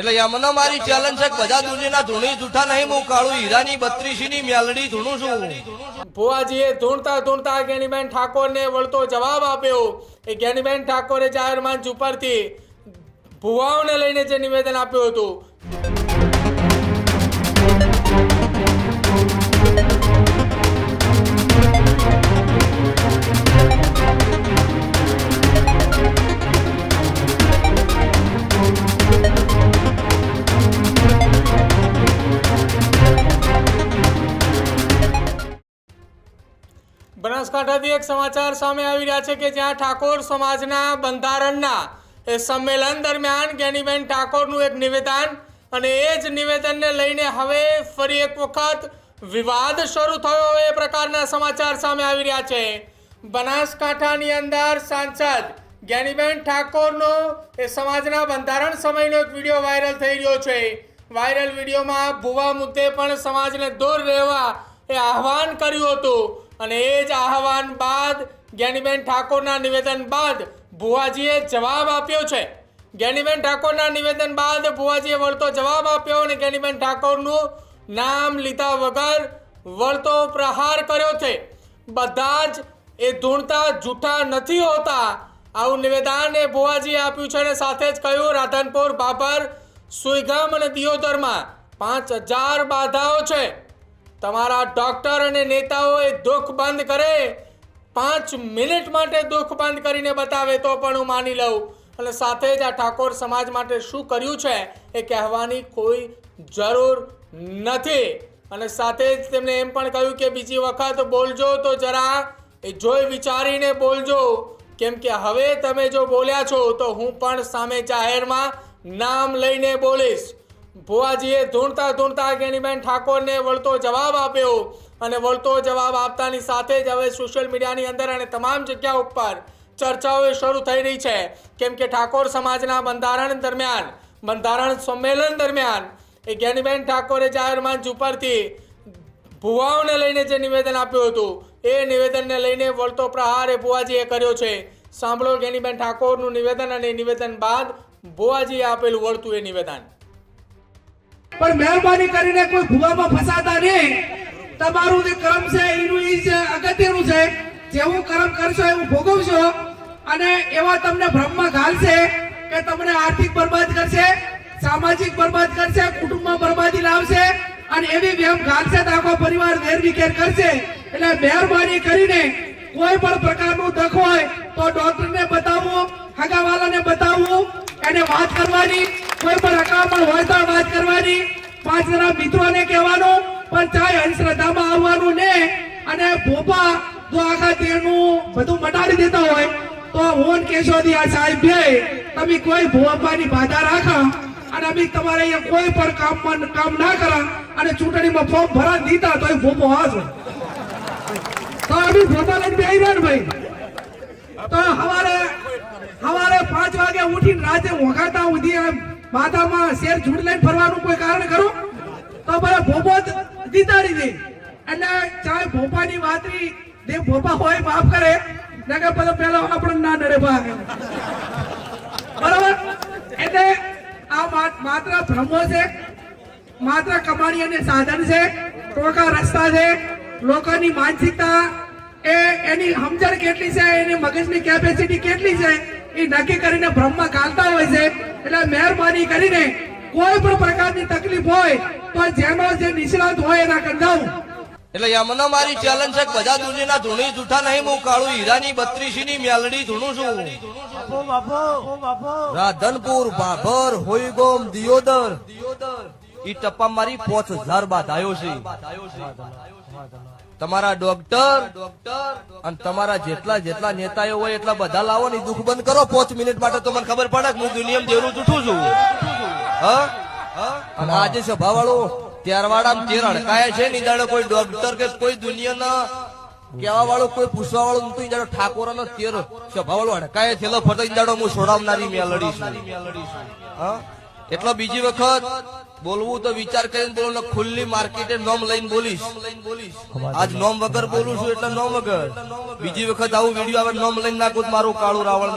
એટલે યમનો મારી ચેલેન્જ છે બધા દુનિયાના ધૂણી જૂઠા નહીં હું કાળું હીરાની બત્રીસી ની મેલડી ધૂણું છું. ભુવાજીએ ધૂણતા ધૂણતા જ્ઞાનીબેન ઠાકોરને વળતો જવાબ આપ્યો. એ જ્ઞાનીબેન ઠાકોરે જાહેર મંચ ઉપરથી ભુવાઓને લઈને જે નિવેદન આપ્યું હતું બનાસકાંઠાથી એક સમાચાર સામે આવી રહ્યા છે કે જ્યાં ઠાકોર સમાજના બંધારણના એ સંમેલન દરમિયાન જ્ઞાનીબેન ઠાકોરનું એક નિવેદન અને એ જ નિવેદનને લઈને હવે ફરી એક વખત વિવાદ શરૂ થયો એ પ્રકારના સમાચાર સામે આવી રહ્યા છે. બનાસકાંઠાની અંદર સાંસદ જ્ઞાનીબેન ઠાકોરનો એ સમાજના બંધારણ સમયનો એક વીડિયો વાયરલ થઈ રહ્યો છે. વાયરલ વિડીયોમાં ભુવા મુદ્દે પણ સમાજને દૂર રહેવા એ આહવાન કર્યું હતું. અને એ જ આહવાન બાદ જ્ઞાનીબેન ઠાકોરના નિવેદન બાદ ભુવાજીએ જવાબ આપ્યો છે. જ્ઞાનીબેન ઠાકોરના નિવેદન બાદ ભુવાજીએ વળતો જવાબ આપ્યો અને જ્ઞાનીબેન ઠાકોરનું નામ લીધા વગર વળતો પ્રહાર કર્યો છે. બધા જ એ ધૂણતા જૂઠા નથી હોતા આવું નિવેદન એ ભુવાજીએ આપ્યું છે અને સાથે જ કહ્યું, રાધનપુર બાબર, સુઈગામ અને દિયોદરમાં પાંચ હજાર બાધાઓ છે. તમારા ડોક્ટર અને નેતાઓએ દુઃખ બંધ કરે, પાંચ મિનિટ માટે દુઃખ બંધ કરીને બતાવે તો પણ હું માની લઉં. અને સાથે જ આ ઠાકોર સમાજ માટે શું કર્યું છે એ કહેવાની કોઈ જરૂર નથી. અને સાથે જ તેમણે એમ પણ કહ્યું કે બીજી વખત બોલજો તો જરા એ જોઈ વિચારીને બોલજો. કેમ કે હવે તમે જો બોલ્યા છો તો હું પણ સામે જાહેરમાં નામ લઈને બોલીશ. ભુવાજીએ ધૂણતા ધૂણતા જ્ઞાનીબેન ઠાકોરને વળતો જવાબ આપ્યો અને વળતો જવાબ આપતાની સાથે જ હવે સોશિયલ મીડિયાની અંદર અને તમામ જગ્યા ઉપર ચર્ચાઓ શરૂ થઈ રહી છે. કેમ કે ઠાકોર સમાજના બંધારણ દરમિયાન, બંધારણ સંમેલન દરમિયાન એ જ્ઞાનીબેન ઠાકોરે જાહેર મંચ ઉપરથી ભુવાઓને લઈને જે નિવેદન આપ્યું હતું, એ નિવેદનને લઈને વળતો પ્રહાર એ ભુવાજીએ કર્યો છે. સાંભળો જ્ઞાનીબેન ઠાકોરનું નિવેદન અને નિવેદન બાદ ભુવાજીએ આપેલું વળતું એ નિવેદન. પણ મહેરબાની કરીને કોઈ ભૂવામાં ફસાતા નહીં તમારું જે કર્મ છે, એનું એ છે અગત્યનું છે, જેવું કર્મ કરશો, એવું ભોગવશો, અને એવા તમને ભ્રમમાં ઘાલશે કે તમને આર્થિક બરબાદ કરશે, સામાજિક બરબાદ કરશે, કુટુંબમાં બરબાદી લાવશે, અને એવી વેમ ઘાલશે તો આખો પરિવાર વેરવિખેર કરશે. એટલે મહેરબાની કરીને કોઈ પણ પ્રકારનું દખ હોય તો ડોક્ટરને બતાવવું હગાવાલાને બતાવવું એને વાત કરવાની, કોઈ પણ અકામણ હોય તો વાત કરવાની જણા મિત્રોને કહેવાનું, પણ ચાહે અંધશ્રદ્ધામાં આવવાનું ને, અને ભોપા જો આખા તેનું બધું મટાડી દેતા હોય, તો હું કેશોદી આ સાહેબ બે, તમે કોઈ ભોપાની બાધા રાખા, અને અમે તમારે અહીંયા કોઈ પણ કામ કામ ના કરા, અને ચૂંટણીમાં ફોર્મ ભરા દીધા તો ભોપો હાજો તો અમે ભોપા લઈને બેહી રહ્યા ને ભાઈ. તો હવારે હવારે પાંચ વાગે ઉઠીને રાતે વગાડતા સુધી માતામાં શેર ઝૂંટ લઈને ફરવાનું કોઈ કારણ ખરું? તો ભલે ભોપો જ દીતાડી દે એટલે ચાહે ભોપાની વાતરી જે ભોપા હોય માફ કરે, નકર પછી પેલા આપણે ના નડે ભાગે. બરાબર? એટલે આ માત્ર ભ્રમો છે, માત્ર કમાણી અને સાધન છે, ટોકા રસ્તા છે, લોકોની માનસિકતા એ, એની સમજણ કેટલી છે, એની મગજની કેપેસિટી કેટલી છે, એ નક્કી કરીને ભ્રમમાં ગાલતા હોય છે. એટલે મહેરબાની કરીને કોઈ પણ પ્રકારની તકલીફ હોય, પણ જેનો જે નિષ્ણાત હોય એના કંદાવું એટલે યમનો મારી ચેલેન્જ છે બધા દુનિયાના ધૂણી જૂઠા નહીં, હું કાળું હીરાની બત્રીસી ની મેલડી ધૂણું છું. રાધનપુર ભાભર હોઈગોમ, દિયોદર. ઈ ટપ્પા મારી પોચ હજાર બાધાયો છે. તમારા ડોક્ટર અને તમારા જેટલા જેટલા નેતાઓ હોય એટલા બધા લાવો ને દુઃખ બંધ કરો. પોચ મિનિટ માટે તો મને ખબર પડે કે હું દુનિયામાં દેરું જૂઠું છું. અને આજે સભા વાળો ત્યારવાડા તેર અડકાયા છે ની જાણે કોઈ ડોક્ટર કે કોઈ દુનિયાના કેવા વાળો કોઈ પૂછવા વાળો નતું ઈજાડો ઠાકોર નો તેર સભા વાળો અડકાય થયેલો ફરતો ઈ જાણો હું છોડાવનારી મેલડી છું. એટલે બીજી વખત બોલવું તો વિચાર કરીને બોલું ખુલ્લી માર્કેટે નોમ લઈને બોલીશ. આજ નોમ વગર બોલું છું, એટલે નોમ વગર. બીજી વખત આવું વીડિયો આવે, નોમ લઈને નાખું મારું કાળું રાવણ